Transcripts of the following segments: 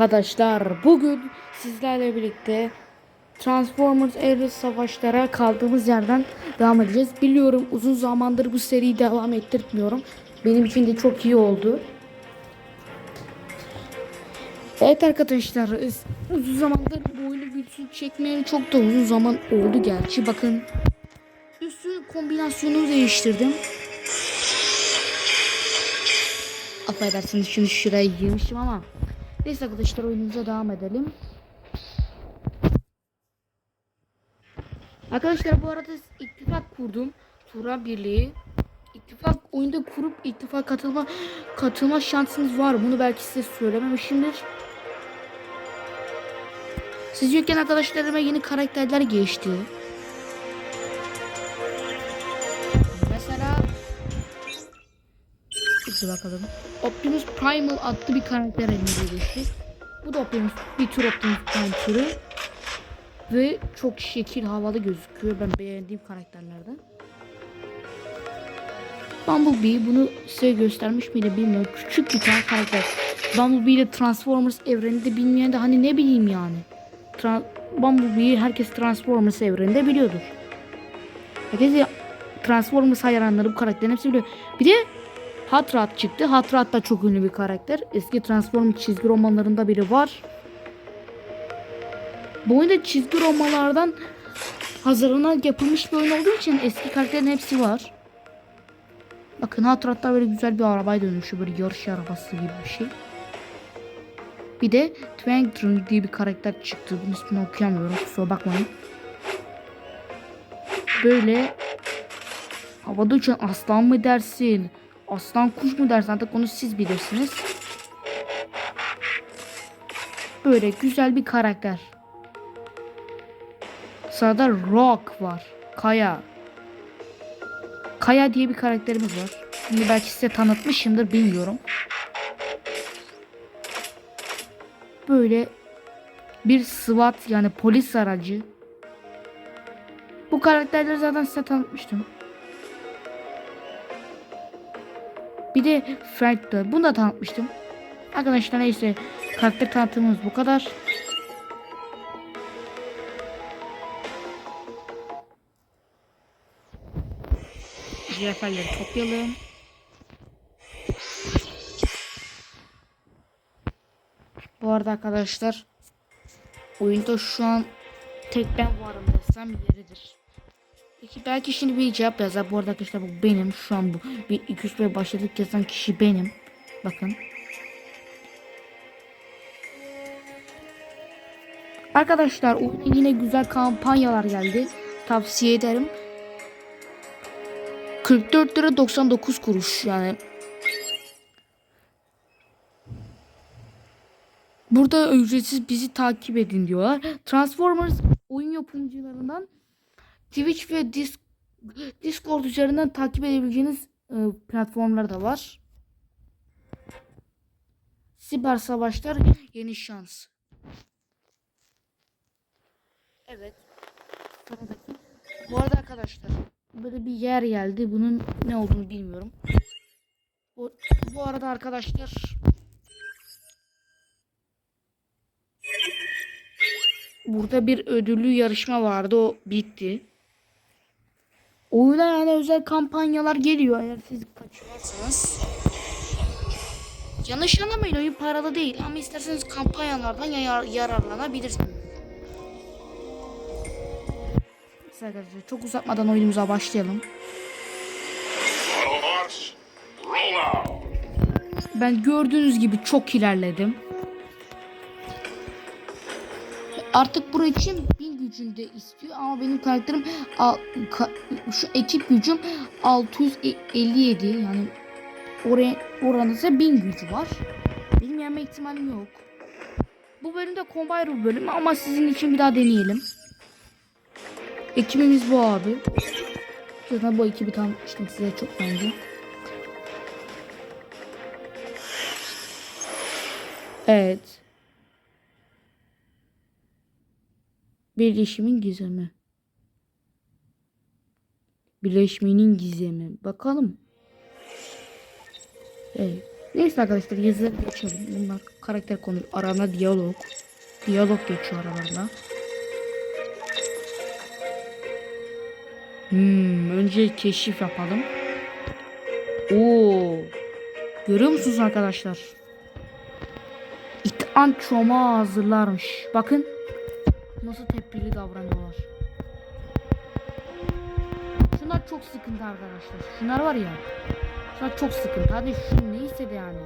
arkadaşlar bugün sizlerle birlikte Transformers Evres Savaşlara kaldığımız yerden devam edeceğiz. Biliyorum uzun zamandır bu seriyi devam ettirmiyorum. Benim için de çok iyi oldu. Evet arkadaşlar uzun zamandır bu oyunu videosu çekmeyeli çok da uzun zaman oldu gerçi. Bakın üstün kombinasyonunu değiştirdim. Affedersiniz şimdi şuraya girmişim ama Neyse arkadaşlar oyunumuza devam edelim. Arkadaşlar bu arada ittifak kurdum. Tura Birliği. İttifak oyunda kurup ittifak katılma katılma şansınız var. Bunu belki size söylememişimdir. Siz yokken arkadaşlarıma yeni karakterler geçti. Dur bakalım. Optimus Primal adlı bir karakter elimize geçti. Bu da Optimus, bir tür Optimus Prime türü. Ve çok şekil havalı gözüküyor. Ben beğendiğim karakterlerden. Bumblebee bunu size göstermiş miydi bilmiyorum. Küçük bir tane karakter. Bumblebee ile Transformers evreninde bilmeyen de hani ne bileyim yani. Tra Bumblebee'yi herkes Transformers evreninde biliyordur. Herkes Transformers hayranları bu karakterin hepsi biliyor. Bir de Hot Rod çıktı. Hot Rod da çok ünlü bir karakter. Eski Transformers çizgi romanlarında biri var. Bu oyunda çizgi romanlardan hazırlanan yapılmış bir oyun olduğu için eski karakterlerin hepsi var. Bakın Hot Rod'da böyle güzel bir arabaya dönüşüyor. Böyle yarış arabası gibi bir şey. Bir de Twangtron diye bir karakter çıktı. Bunun ismini okuyamıyorum. Kusura bakmayın. Böyle havada uçan aslan mı dersin? Aslan kuş mu dersin artık onu siz bilirsiniz. Böyle güzel bir karakter. Sırada Rock var. Kaya. Kaya diye bir karakterimiz var. Şimdi belki size tanıtmışımdır bilmiyorum. Böyle bir SWAT yani polis aracı. Bu karakterleri zaten size tanıtmıştım. Bir de Frank'tı. Bunu da tanıtmıştım. Arkadaşlar neyse karakter tanıtımımız bu kadar. Cevherleri toplayalım. Bu arada arkadaşlar oyunda şu an tek ben varım desem yeridir. Peki belki şimdi bir cevap yazar. Bu arada arkadaşlar bu benim. Şu an bu. Bir 2 3 ve başladık yazan kişi benim. Bakın. Arkadaşlar oyuna yine güzel kampanyalar geldi. Tavsiye ederim. 44 lira 99 kuruş yani. Burada ücretsiz bizi takip edin diyorlar. Transformers oyun yapımcılarından Twitch ve Dis Discord üzerinden takip edebileceğiniz e, platformlar da var. Siber savaşlar yeni şans. Evet. Bu arada arkadaşlar böyle bir yer geldi. Bunun ne olduğunu bilmiyorum. Bu, bu arada arkadaşlar Burada bir ödüllü yarışma vardı. O bitti. Oyuna yani özel kampanyalar geliyor eğer siz kaçırırsanız. Yanlış anlamayın oyun paralı değil ama isterseniz kampanyalardan yar yararlanabilirsiniz. Arkadaşlar çok uzatmadan oyunumuza başlayalım. Ben gördüğünüz gibi çok ilerledim. Artık buraya için bin gücünde istiyor ama benim karakterim al- ka- şu ekip gücüm 657 yani oraya oranızda bin gücü var. Benim ihtimalim yok. Bu bölümde Combiner bölümü ama sizin için bir daha deneyelim. Ekibimiz bu abi. Zaten bu ekibi tanıtmıştım size çok önce. Evet. Birleşimin gizemi. Birleşmenin gizemi. Bakalım. Evet. Neyse arkadaşlar yazıları geçelim. Bunlar karakter konu arana diyalog. Diyalog geçiyor aralarında. Hmm, önce keşif yapalım. Oo. Görüyor musunuz arkadaşlar? İt'an çoma hazırlarmış. Bakın nasıl tepkili davranıyorlar. Şunlar çok sıkıntı arkadaşlar. Şunlar var ya. Şunlar çok sıkıntı. Hadi şu neyse de yani.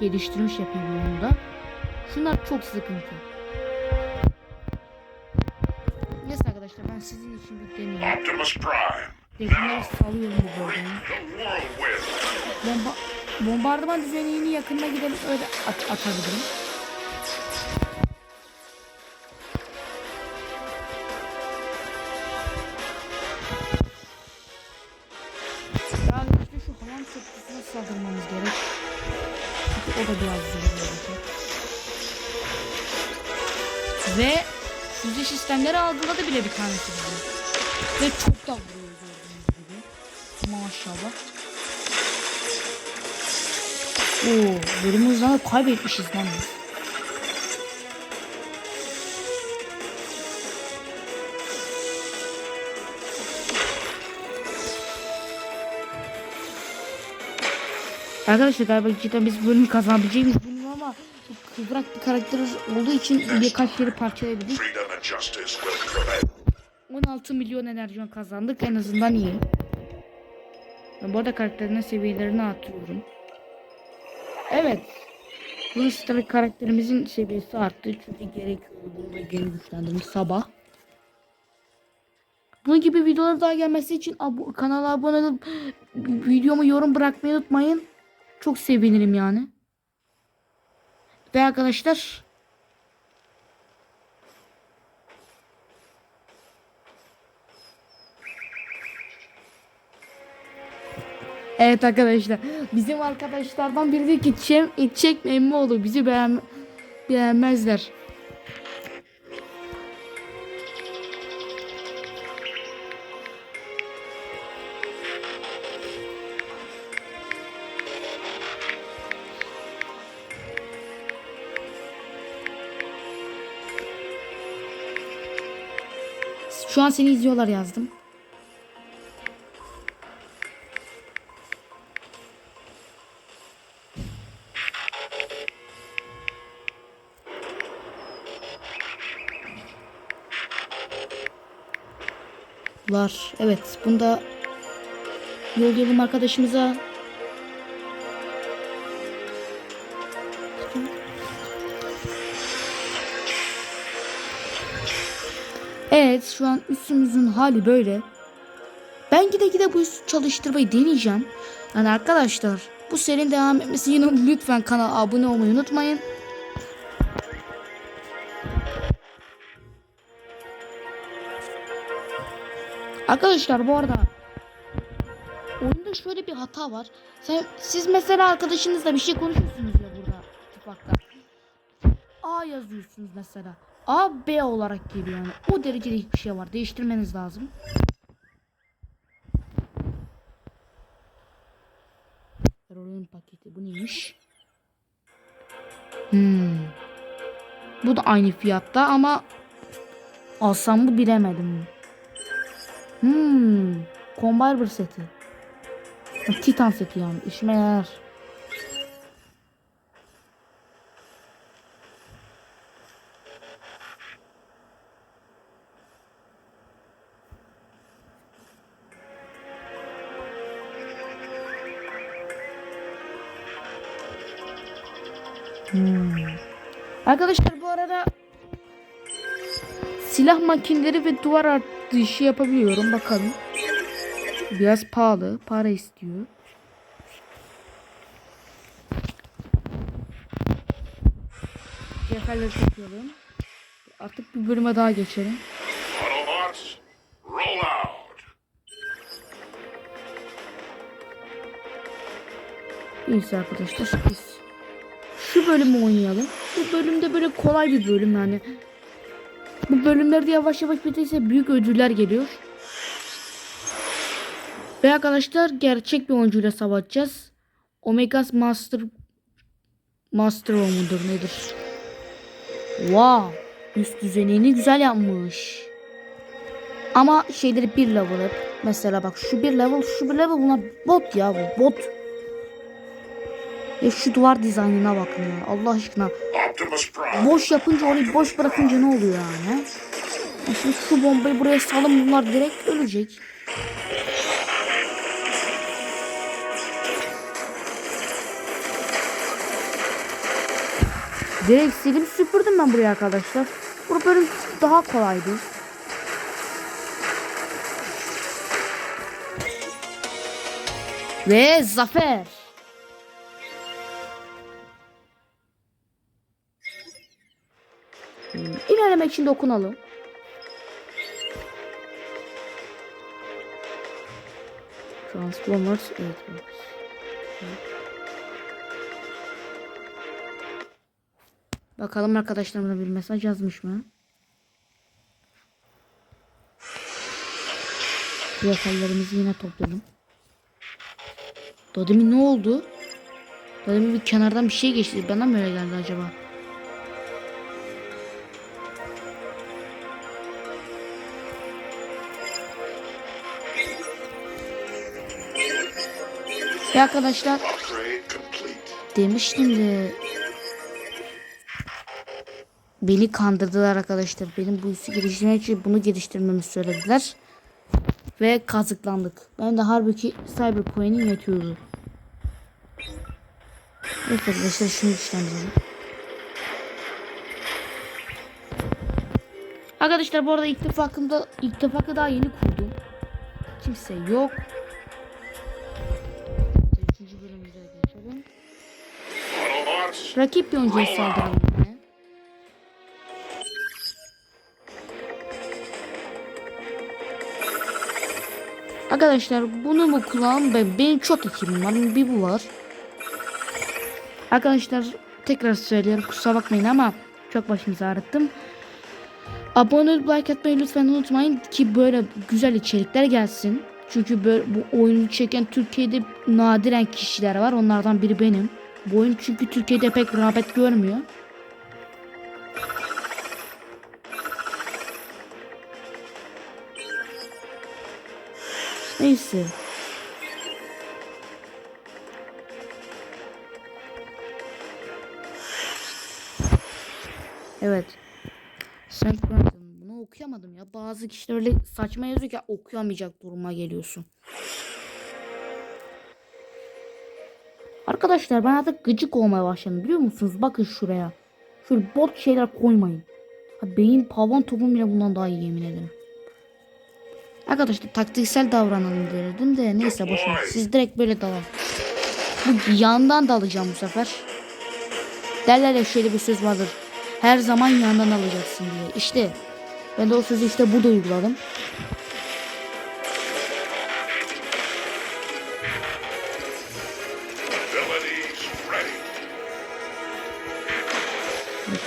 Geliştirmiş yapayım bunu da. Şunlar çok sıkıntı. Neyse arkadaşlar ben sizin için bir deneyeyim. Optimus Prime. Tekneleri salıyorum bu whirlwind. Bomba bombardıman düzenini yakınına gidelim öyle at atabilirim. Sistemleri aldığında da bile bir tanesi vuruyor. Ve çok da vuruyor gibi. Maşallah. Oo, bölüm hızını kaybetmişiz lan biz. Arkadaşlar galiba cidden biz bölümü kazanabileceğimiz bunu kıvrak bir karakter olduğu için birkaç yeri parçalayabildik. Freedom and justice will prevail. 16 milyon enerjon kazandık en azından iyi. Ben bu arada karakterinin seviyelerini artırıyorum. Evet. Bu tabii karakterimizin seviyesi arttı çünkü gerekiyordu bunu da geri güçlendirmiş sabah. Bunun gibi videolar daha gelmesi için abo- kanala abone olup videomu yorum bırakmayı unutmayın. Çok sevinirim yani. Ve arkadaşlar Evet arkadaşlar. Bizim arkadaşlardan biri diyor ki Çem içecek mi emmi olur bizi beğen beğenmezler. Şu an seni izliyorlar yazdım. Var. Evet. Bunda yollayalım arkadaşımıza. Evet şu an üstümüzün hali böyle. Ben gide gide bu üstü çalıştırmayı deneyeceğim. Yani arkadaşlar bu serinin devam etmesi için lütfen kanala abone olmayı unutmayın. Arkadaşlar bu arada oyunda şöyle bir hata var. Sen, siz mesela arkadaşınızla bir şey konuşuyorsunuz ya burada ittifakta. A yazıyorsunuz mesela. A B olarak geliyor yani. O derecede hiçbir şey var. Değiştirmeniz lazım. Rolün paketi bu neymiş? Hmm. Bu da aynı fiyatta ama alsam mı bilemedim. Hmm. Combarber seti. Titan seti yani. İşime yarar. Arkadaşlar bu arada silah makineleri ve duvar artı işi yapabiliyorum. Bakalım. Biraz pahalı. Para istiyor. Cevherleri takıyorum. Artık bir bölüme daha geçelim. Neyse arkadaşlar biz şu bölümü oynayalım. Bu bölümde böyle kolay bir bölüm yani. Bu bölümlerde yavaş yavaş bitirse büyük ödüller geliyor. Ve arkadaşlar gerçek bir oyuncuyla savaşacağız. Omega Master Master mudur nedir? Wow. Üst düzenini güzel yapmış. Ama şeyleri bir level hep. Mesela bak şu bir level şu bir level bunlar bot ya bu bot. Ya şu duvar dizaynına bakın ya Allah aşkına. Boş yapınca orayı boş bırakınca ne oluyor yani? Ya şimdi şu bombayı buraya salın bunlar direkt ölecek. Direkt silip süpürdüm ben buraya arkadaşlar. Bu bölüm daha kolaydı. Ve zafer. İlerlemek için dokunalım. Transformers evet. Bakalım arkadaşlarımla bir mesaj yazmış mı? Yakallarımızı yine topladım. Demin ne oldu? Demin bir kenardan bir şey geçti. Bana mı öyle geldi acaba? Ya arkadaşlar demiştim de beni kandırdılar arkadaşlar. Benim bu üssü geliştirmek için bunu geliştirmemi söylediler. Ve kazıklandık. Ben de halbuki Cybercoin'in yetiyordu. Evet arkadaşlar şunu güçlendirelim. Arkadaşlar bu arada ittifakımda ittifakı daha yeni kurdum. Kimse yok. Rakip bir oyuncuya saldıralım. Arkadaşlar bunu mu kullan? Ben, benim çok ekibim var. Bir bu var. Arkadaşlar tekrar söylüyorum kusura bakmayın ama çok başımızı ağrıttım. Abone olup like atmayı lütfen unutmayın ki böyle güzel içerikler gelsin. Çünkü böyle bu oyunu çeken Türkiye'de nadiren kişiler var. Onlardan biri benim. Bu oyun çünkü Türkiye'de pek rağbet görmüyor. Neyse. Evet. Sen bunu okuyamadım ya. Bazı kişiler öyle saçma yazıyor ki okuyamayacak duruma geliyorsun. Arkadaşlar ben artık gıcık olmaya başladım biliyor musunuz? Bakın şuraya. Şöyle bot şeyler koymayın. Ha, beyin pavon topum bile bundan daha iyi yemin ederim. Arkadaşlar taktiksel davranalım dedim de neyse boşver. Siz direkt böyle dalın. Bu yandan dalacağım bu sefer. Derler ya şöyle bir söz vardır. Her zaman yandan alacaksın diye. İşte ben de o sözü işte burada uyguladım.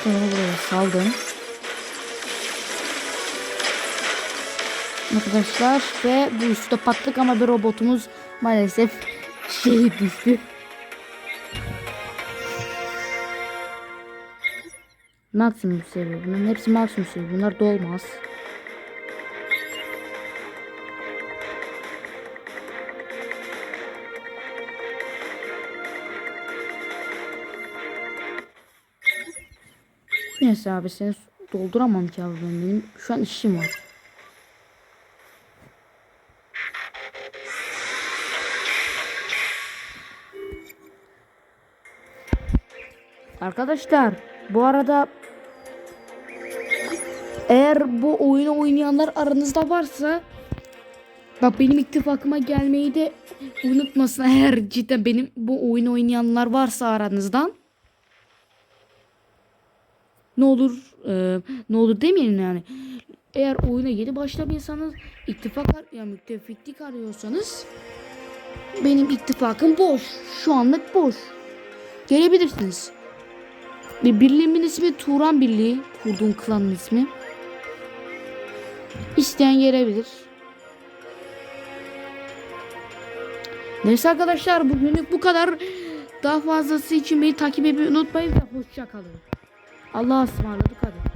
Muhtemelen buraya saldım. Arkadaşlar ve bu üstte patlık ama bir robotumuz maalesef şehit düştü. Maksimum seviye. Bunların hepsi maksimum seviye. Bunlar dolmaz. Neyse abi seni dolduramam ki abi ben. Benim şu an işim var. Arkadaşlar bu arada eğer bu oyunu oynayanlar aranızda varsa bak benim ittifakıma gelmeyi de unutmasın eğer cidden benim bu oyunu oynayanlar varsa aranızdan ne olur e, ne olur demeyin yani. Eğer oyuna yeni başlamıyorsanız ittifak ar- yani müttefiklik arıyorsanız benim ittifakım boş. Şu anlık boş. Gelebilirsiniz. Bir birliğimin ismi Turan Birliği. Kurduğum klanın ismi. İsteyen gelebilir. Neyse arkadaşlar bugünlük bu kadar. Daha fazlası için beni takip etmeyi unutmayın ve hoşça kalın. Allah'a ısmarladık hadi.